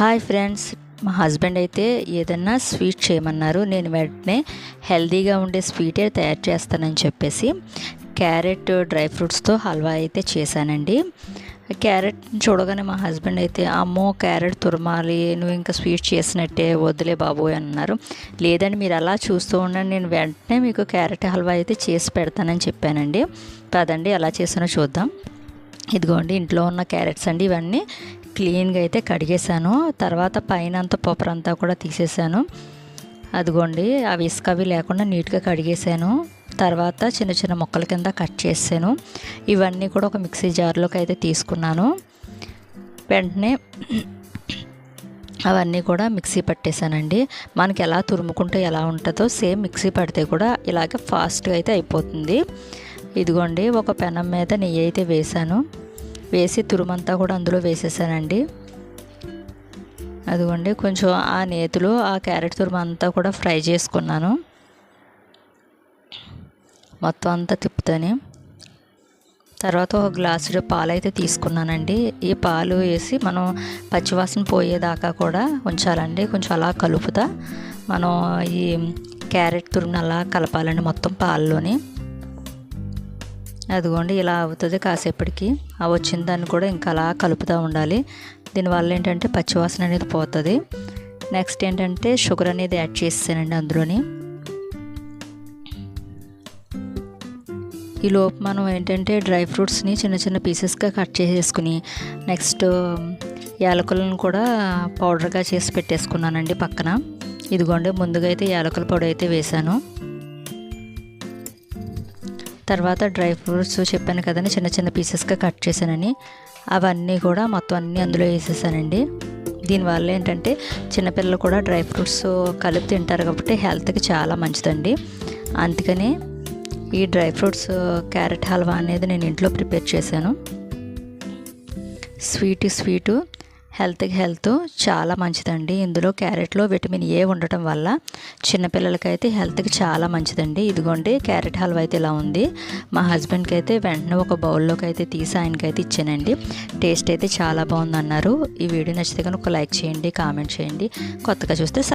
Hi friends మా husband అయితే ఏదన్నా స్వీట్ చేయమన్నారు నేను వెంటనే హెల్తీగా ఉండే స్వీటే తయారు చేస్తానని చెప్పేసి క్యారెట్ డ్రై ఫ్రూట్స్తో హల్వా అయితే చేశానండి. క్యారెట్ చూడగానే మా హస్బెండ్ అయితే అమ్మో క్యారెట్ తురమాలి నువ్వు ఇంకా స్వీట్ చేసినట్టే వద్దులే బాబోయ్ అన్నారు. లేదండి మీరు అలా చూస్తూ ఉండండి నేను వెంటనే మీకు క్యారెట్ హల్వా అయితే చేసి పెడతానని చెప్పానండి. పదండి ఎలా చేసానో చూద్దాం. ఇదిగోండి ఇంట్లో ఉన్న క్యారెట్స్ అండి ఇవన్నీ క్లీన్గా అయితే కడిగేశాను. తర్వాత పైన అంతా పొపరంతా కూడా తీసేసాను అదిగోండి అవి ఇసుక అవి లేకుండా నీట్గా కడిగేసాను తర్వాత చిన్న చిన్న ముక్కల కింద కట్ చేసాను ఇవన్నీ కూడా ఒక మిక్సీ జార్లోకి అయితే తీసుకున్నాను. వెంటనే అవన్నీ కూడా మిక్సీ పట్టేశానండి. మనకి ఎలా తురుముకుంటే ఎలా ఉంటుందో సేమ్ మిక్సీ పడితే కూడా ఇలాగే ఫాస్ట్గా అయితే అయిపోతుంది. ఇదిగోండి ఒక పెనం మీద నెయ్యి అయితే వేసాను వేసి తురుమంతా కూడా అందులో వేసేసానండి. అదిగోండి కొంచెం ఆ నేతిలో ఆ క్యారెట్ తురుము అంతా కూడా ఫ్రై చేసుకున్నాను. మొత్తం అంతా తిప్పుతాని. తర్వాత ఒక గ్లాసుడు పాలు అయితే తీసుకున్నానండి. ఈ పాలు వేసి మనం పచ్చివాసన పోయేదాకా కూడా ఉంచాలండి. కొంచెం అలా కలుపుతా. మనం ఈ క్యారెట్ తురుముని అలా కలపాలండి మొత్తం పాలలోని. అదిగోండి ఇలా అవుతుంది కాసేపటికి. ఆ వచ్చిన దాన్ని కూడా ఇంకా అలా కలుపుతూ ఉండాలి. దీనివల్ల ఏంటంటే పచ్చివాసన అనేది పోతుంది. నెక్స్ట్ ఏంటంటే షుగర్ అనేది యాడ్ చేసేసానండి అందులోని. ఈ లోపు మనం ఏంటంటే డ్రై ఫ్రూట్స్ని చిన్న చిన్న పీసెస్గా కట్ చేసేసుకుని నెక్స్ట్ యాలకులను కూడా పౌడర్గా చేసి పెట్టేసుకున్నానండి పక్కన. ఇదిగోండి ముందుగా అయితే యాలకుల పొడి అయితే వేశాను. తర్వాత డ్రై ఫ్రూట్స్ చెప్పాను కదండి చిన్న చిన్న పీసెస్గా కట్ చేశానని. అవన్నీ కూడా మొత్తం అన్నీ అందులో వేసేసానండి. దీనివల్ల ఏంటంటే చిన్నపిల్లలు కూడా డ్రై ఫ్రూట్స్ కలిపి తింటారు కాబట్టి హెల్త్కి చాలా మంచిదండి. అందుకని ఈ డ్రై ఫ్రూట్స్ క్యారెట్ హల్వా అనేది నేను ఇంట్లో ప్రిపేర్ చేశాను. స్వీట్ స్వీటు హెల్త్కి హెల్త్ చాలా మంచిదండి. ఇందులో క్యారెట్లో విటమిన్ ఏ ఉండటం వల్ల చిన్నపిల్లలకైతే హెల్త్కి చాలా మంచిదండి. ఇదిగోండి క్యారెట్ హల్వా అయితే ఇలా ఉంది. మా హస్బెండ్కి అయితే వెంటనే ఒక బౌల్లోకి అయితే తీసి ఆయనకైతే ఇచ్చానండి. టేస్ట్ అయితే చాలా బాగుందన్నారు. ఈ వీడియో నచ్చితే కనుక ఒక లైక్ చేయండి కామెంట్ చేయండి. కొత్తగా చూస్తే